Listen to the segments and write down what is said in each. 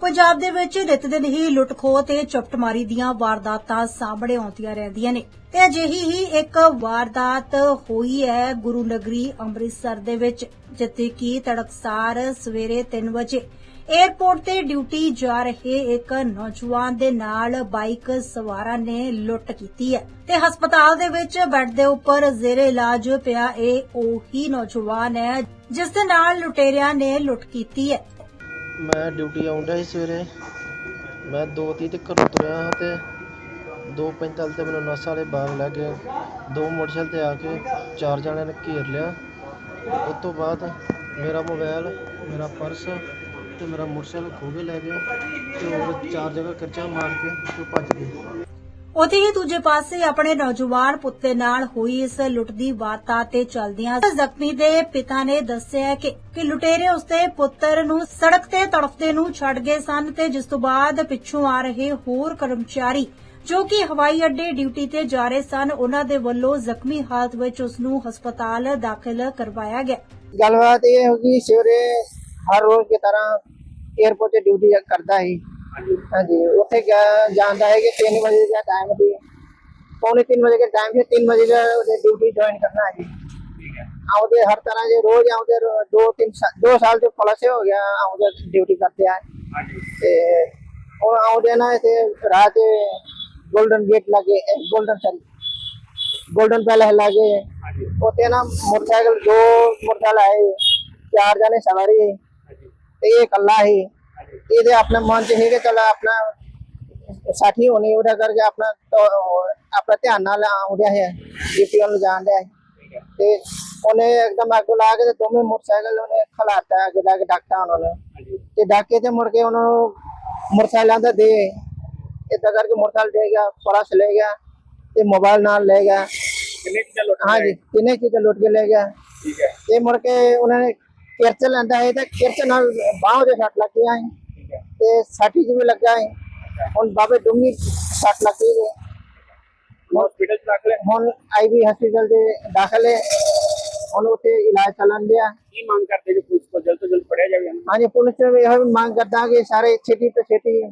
ਪੰਜਾਬ ਦੇ ਵਿੱਚ ਨਿਤ ਦਿਨ ਹੀ ਲੁੱਟ-ਖੋਹ ਤੇ ਚਪਟਮਾਰੀ ਦੀਆਂ ਵਾਰਦਾਤਾਂ ਸਾਹਮਣੇ ਆਉਂਦੀਆਂ ਰਹਿੰਦੀਆਂ ਨੇ। ਤੇ ਅਜਿਹੀ ਹੀ ਇੱਕ ਵਾਰਦਾਤ ਹੋਈ ਹੈ ਗੁਰੂ ਨਗਰੀ ਅੰਮ੍ਰਿਤਸਰ ਦੇ ਵਿੱਚ, ਜਿੱਥੇ ਕਿ ਤੜਕਸਾਰ ਸਵੇਰੇ 3 ਵਜੇ ਏਅਰਪੋਰਟ ਤੇ ਡਿਊਟੀ ਜਾ ਰਹੇ ਇੱਕ ਨੌਜਵਾਨ ਦੇ ਨਾਲ ਬਾਈਕ ਸਵਾਰਾਂ ਨੇ ਲੁੱਟ ਕੀਤੀ ਹੈ। ਤੇ ਹਸਪਤਾਲ ਦੇ ਵਿੱਚ ਬੈੱਡ ਦੇ ਉੱਪਰ ਜ਼ੇਰੇ ਇਲਾਜ ਪਿਆ ਇਹ ਉਹੀ ਨੌਜਵਾਨ ਹੈ, ਜਿਸ ਦੇ ਨਾਲ ਲੁਟੇਰਿਆਂ ਨੇ ਲੁੱਟ ਕੀਤੀ ਹੈ। ਮੈਂ ਡਿਊਟੀ ਆਉਣ ਡਿਆ ਸੀ ਸਵੇਰੇ। ਮੈਂ ਦੋ ਤੀਹ ਤੇ ਘਰੋਂ ਤੁਰਿਆ ਹਾਂ ਅਤੇ ਦੋ ਪੈਂਤਾਲੀ ਤੇ ਮੈਨੂੰ ਨਸ ਵਾਲੇ ਬਾਗ ਲੈ ਕੇ ਦੋ ਮੋਟਰਸਾਈਕਲ ਤੇ ਆ ਕੇ ਚਾਰ ਜਣਿਆਂ ਨੇ ਘੇਰ ਲਿਆ। ਉਹ ਤੋਂ ਬਾਅਦ ਮੇਰਾ ਮੋਬਾਇਲ, ਮੇਰਾ ਪਰਸ ਅਤੇ ਮੇਰਾ ਮੋਟਰਸਾਈਕਲ ਖੋਹ ਕੇ ਲੈ ਗਏ ਤੇ ਹੋਰ ਚਾਰ ਜਗ੍ਹਾ ਕਿਰਚਾ ਮਾਰ ਕੇ ਤੇ ਭੱਜ ਗਏ। ਉਥੇ ਹੀ ਦੂਜੇ ਪਾਸੇ ਆਪਣੇ ਨੌਜਵਾਨ ਪੁੱਤੇ ਨਾਲ ਹੋਈ ਇਸ ਲੁੱਟ ਦੀ ਵਾਰਤਾ ਤੇ ਚਲਦਿਆਂ ਜ਼ਖਮੀ ਦੇ ਪਿਤਾ ਨੇ ਦੱਸਿਆ ਕਿ ਕਿ ਲੁਟੇਰੇ ਉਸਦੇ ਪੁੱਤਰ ਨੂੰ ਸੜਕ ਤੇ ਤੜਫਦੇ ਨੂੰ ਛੱਡ ਗਏ ਸਨ ਤੇ ਜਿਸ ਤੋਂ ਬਾਅਦ ਪਿੱਛੋਂ ਆ ਰਹੇ ਹੋਰ ਕਰਮਚਾਰੀ ਜੋ ਕਿ ਹਵਾਈ ਅੱਡੇ ਡਿਊਟੀ ਤੇ ਜਾ ਰਹੇ ਸਨ, ਉਹਨਾਂ ਦੇ ਵੱਲੋਂ ਜ਼ਖਮੀ ਹਾਲਤ ਵਿੱਚ ਉਸ ਨੂੰ ਹਸਪਤਾਲ ਦਾਖਲ ਕਰਵਾਇਆ ਗਿਆ। ਗੱਲਬਾਤ ਇਹ ਹੋ ਗਈ, ਸਵੇਰੇ ਹਰ ਰੋਜ਼ ਦੀ ਤਰ੍ਹਾਂ 에어ਪੋਰਟ ਤੇ ਡਿਊਟੀ ਕਰਦਾ ਸੀ। ਹਾਂਜੀ ਉੱਥੇ ਗਿਆ- ਜਾਂਦਾ ਹੈ ਕਿ 3 ਵਜੇ ਦਾ ਟਾਈਮ ਸੀ। ਪੌਣੇ 3 ਵਜੇ ਦਾ ਟਾਈਮ ਸੀ 3 ਵਜੇ ਦਾ ਉਹਨੇ ਡਿਊਟੀ ਜੁਆਇਨ ਕਰਨਾ ਹੈ ਜੀ। ਆਉਂਦੇ ਹਰ ਤਰ੍ਹਾਂ ਦੇ ਰੋਜ਼ ਆਉਂਦੇ ਰੋ- ਦੋ ਤਿੰਨ ਸਾ- ਦੋ ਸਾਲ ਦੇ ਪਲਸ ਹੋ ਗਿਆ ਆਉਂਦੇ ਡਿਊਟੀ ਕਰਤੇ ਆ। ਤੇ ਉਹ ਆਉਂਦੇ ਨਾ ਇੱਥੇ ਰਾਤ ਗੋਲਡਨ ਗੇਟ ਲੱਗੇ ਗੋਲਡਨ ਸਰੀ ਗੋਲਡਨ ਪੈਲਸ ਲੱਗੇ। ਉੱਥੇ ਨਾ ਮੋਟਰਸਾਈਕਲ ਦੋ ਮੋਟਰਸਾਈਕਲ ਆਏ ਚਾਰ ਜਣੇ ਸਵਾਰੀ। ਸੀ ਤੇ ਇਹ ਇਕੱਲਾ ਸੀ। ਇਹਦੇ ਆਪਣੇ ਮਨ ਚ ਕਿ ਚਲ ਆਪਣਾ ਸਾਥੀ ਹੋਣੀ ਉਹਦਾ ਕਰਕੇ ਆਪਣਾ ਆਪਣਾ ਧਿਆਨ ਨਾਲ ਆਉਂਦਿਆ ਹੈ ਜੀਪੀ ਨੂੰ ਜਾਣ ਹੈ। ਤੇ ਉਹਨੇ ਇੱਕਦਮ ਅੱਗੋਂ ਲਾ ਕੇ ਤੇ ਦੋਵੇਂ ਮੋਟਰਸਾਈਕਲ ਉਹਨੇ ਖਲਾਤਾ ਅੱਗੇ ਜਾ ਕੇ ਡਾਕਟਾ ਉਹਨਾਂ ਨੇ। ਤੇ ਡਾਕੇ ਤੇ ਮੁੜ ਕੇ ਉਹਨਾਂ ਨੂੰ ਮੋਟਰਸਾਈਕਲਾਂ ਦਾ ਦੇ। ਏਦਾਂ ਕਰਕੇ ਮੋਟਰਸਾਈਕਲ ਦੇ ਗਿਆ ਪਰਸ ਲੈ ਗਿਆ ਤੇ ਮੋਬਾਈਲ ਨਾਲ ਲੈ ਗਿਆ। ਕਿੰਨੇ ਚੀਜ਼ਾਂ ਲੁੱਟ ਹਾਂਜੀ ਤਿੰਨੇ ਚੀਜ਼ਾਂ ਲੁੱਟ ਕੇ ਲੈ ਗਿਆ। ਠੀਕ ਹੈ। ਤੇ ਮੁੜ ਕੇ ਉਹਨਾਂ ਨੇ ਕਿਰਚ ਲੈਂਦਾ ਹੈ ਤੇ ਕਿਰਚ ਨਾਲ ਬਾਹੋਂ ਦੇ ਸੱਟ ਲੱਗੀਆਂ ਹੈ। ਤੇ ਸਾਥੀ ਜੀ ਵੀ ਲੱਗਾ ਹੈ। ਹੁਣ ਬਾਬੇ ਡੂੰਗੀ ਸੱਟ ਲੱਗੀ ਹੈ ਹਸਪੀਟਲ ਚ ਦਾਖਲ ਹੈ? ਹੁਣ ਆਈਵੀ ਹਸਪੀਟਲ ਦੇ ਦਾਖਲ ਹੈ। ਹੁਣ ਉੱਥੇ ਇਲਾਜ ਚੱਲਣ ਡਿਆ। ਕੀ ਮੰਗ ਕਰਦੇ ਜੀ ਪੁਲਿਸ ਕੋਲ ਜਲਦ ਤੋਂ ਜਲਦ ਫੜਿਆ ਜਾਵੇ? ਹਾਂਜੀ ਪੁਲਿਸ ਨੇ ਇਹੋ ਮੰਗ ਕਰਦਾ ਕਿ ਸਾਰੇ ਛੇਤੀ ਤੋਂ ਛੇਤੀ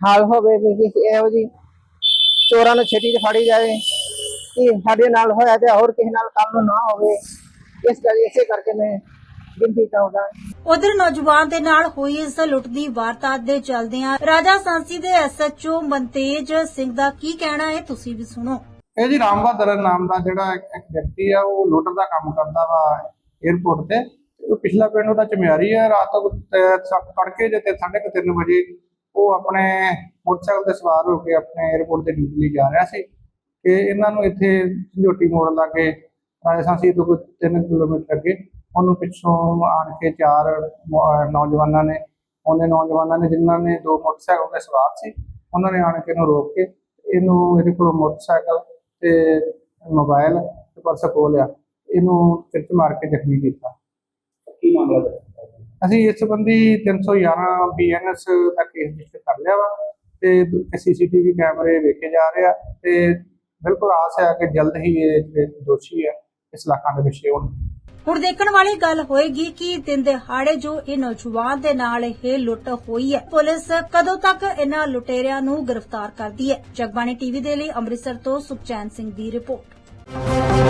ਹਾਲ ਹੋਵੇ ਵੀ ਕਿ ਇਹੋ ਜੀ ਚੋਰਾਂ ਨੂੰ ਛੇਤੀ ਤੋਂ ਫੜੀ ਜਾਵੇ। ਕਿ ਸਾਡੇ ਨਾਲ ਹੋਇਆ ਤੇ ਹੋਰ ਕਿਸੇ ਨਾਲ ਕੱਲ ਨੂੰ ਨਾ ਹੋਵੇ। ਇਸ ਕਰਕੇ ਇਸੇ ਕਰਕੇ ਮੈਂ ਉਧਰ ਨੌਜਵਾਨ ਦੇ ਨਾਲ ਹੋਈ ਇਸ ਲੁੱਟ ਦੀ ਵਾਰਦਾਤ ਦੇ ਚਲਦਿਆਂ ਰਾਜਾ ਸਾਂਸੀ ਦੇ ਐਸਐਚਓ ਮਨਤੇਜ ਸਿੰਘ ਦਾ ਕੀ ਕਹਿਣਾ ਹੈ ਤੁਸੀਂ ਵੀ ਸੁਣੋ। ਇਹ ਜੀ ਰਾਮ ਬਹਾਦਰ ਨਾਮ ਦਾ ਜਿਹੜਾ ਇੱਕ ਵਿਅਕਤੀ ਆ ਉਹ ਲੁੱਟ ਦਾ ਕੰਮ ਕਰਦਾ ਵਾ 에어ਪੋਰਟ ਤੇ। ਉਹ ਪਿਛਲਾ ਪਿੰਡ ਉਹਦਾ ਚਮਿਆਰੀ ਆ ਰਾਤ ਤੜਕੇ ਜੇ ਤੇ 3:30 ਵਜੇ ਉਹ ਆਪਣੇ ਮੋਟਰਸਾਈਕਲ ਤੇ ਸਵਾਰ ਹੋ ਕੇ ਆਪਣੇ 에어ਪੋਰਟ ਤੇ ਡਿਊਟੀ ਲਈ ਜਾ ਰਿਹਾ ਸੀ। ਕਿ ਇਹਨਾਂ ਨੂੰ ਇੱਥੇ ਝੋਟੀ ਮੋੜ ਲਾਗੇ ਰਾਜਸਥਾਨ ਸੀ ਤੋਂ ਕੋਈ 3 ਕਿਲੋਮੀਟਰ ਅੱਗੇ ਉਹਨੂੰ ਪਿੱਛੋਂ ਆਣ ਕੇ ਚਾਰ ਨੌਜਵਾਨਾਂ ਨੇ ਉਹਨੇ ਨੌਜਵਾਨਾਂ ਨੇ ਜਿਨ੍ਹਾਂ ਨੇ ਦੋ ਮੋਟਰਸਾਈਕਲ ਤੇ ਸਵਾਰ ਸੀ ਉਹਨਾਂ ਨੇ ਆਣ ਕੇ ਇਹਨੂੰ ਰੋਕ ਕੇ ਇਹਨੂੰ ਇਹਦੇ ਕੋਲੋਂ ਮੋਟਰਸਾਈਕਲ ਤੇ ਮੋਬਾਈਲ ਤੇ ਪਰਸ ਖੋਹ ਲਿਆ ਇਹਨੂੰ ਕਿਰਚ ਮਾਰ ਕੇ ਜ਼ਖਮੀ ਕੀਤਾ। ਕੀ ਮਾਮਲਾ ਹੈ ਅਸੀਂ ਇਸ ਸੰਬੰਧੀ 311 ਬੀਐਨਐਸ ਦਾ ਕੇਸ ਰਜਿਸਟਰ ਕਰ ਲਿਆ ਵਾ ਤੇ ਸੀਸੀਟੀਵੀ ਕੈਮਰੇ ਵੇਖੇ ਜਾ ਰਹੇ ਆ ਤੇ ਬਿਲਕੁਲ ਆਸ ਹੈ ਕਿ ਜਲਦ ਹੀ ਇਹ ਦੋਸ਼ੀ ਆ ਇਸ ਇਲਾਕਾ ਦੇ ਵਿੱਚ ਹੋਣ ਹੁਣ ਦੇਖਣ ਵਾਲੀ ਗੱਲ ਹੋਏਗੀ ਕਿ ਦਿਨ ਦਿਹਾੜੇ ਜੋ ਇਹ ਨੌਜਵਾਨ ਦੇ ਨਾਲ ਇਹ ਲੁੱਟ ਹੋਈ ਹੈ, ਪੁਲਿਸ ਕਦੋਂ ਤੱਕ ਇਹਨਾਂ ਲੁਟੇਰਿਆਂ ਨੂੰ ਗ੍ਰਿਫਤਾਰ ਕਰਦੀ ਹੈ? ਜਗਬਾਣੀ ਟੀਵੀ ਦੇ ਲਈ ਅੰਮ੍ਰਿਤਸਰ ਤੋਂ ਸੁਖਚੈਨ ਸਿੰਘ ਦੀ ਰਿਪੋਰਟ।